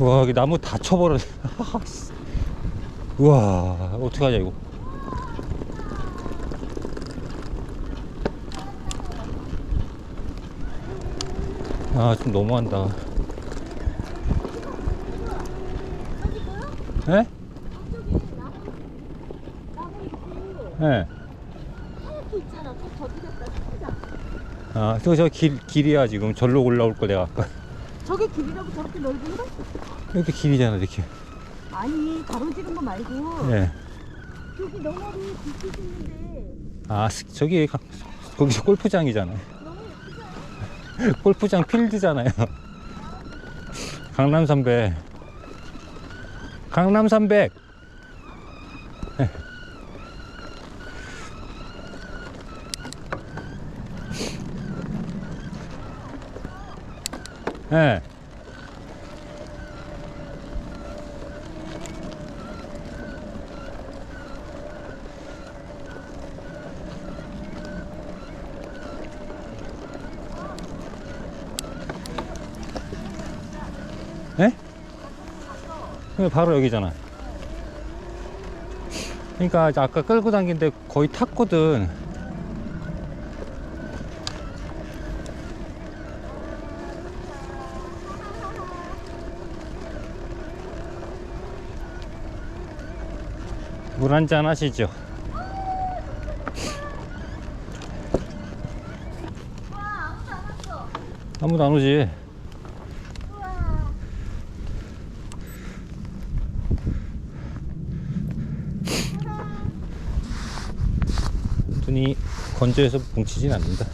와 여기 나무 다 쳐버렸네 우와 어떡하냐 이거 아 좀 너무한다 에? 예. 아, 저, 저 길, 길이야, 지금. 절로 올라올 거 내가 아까. 저게 길이라고 저렇게 넓은 거? 이렇게 길이잖아, 이렇게. 아니 가로지른 거 말고 예. 저기 너머로 뒤집 있는데 아, 스- 저기, 가- 거기 골프장이잖아요. 골프장 필드잖아요. 강남 300. 강남 300. 예. 예? 바로 여기잖아. 그러니까 아까 끌고 당긴 데 거의 탔거든. 물 한잔 하시죠. 아무도 안 오지. 눈이 건조해서 뭉치진 않는다.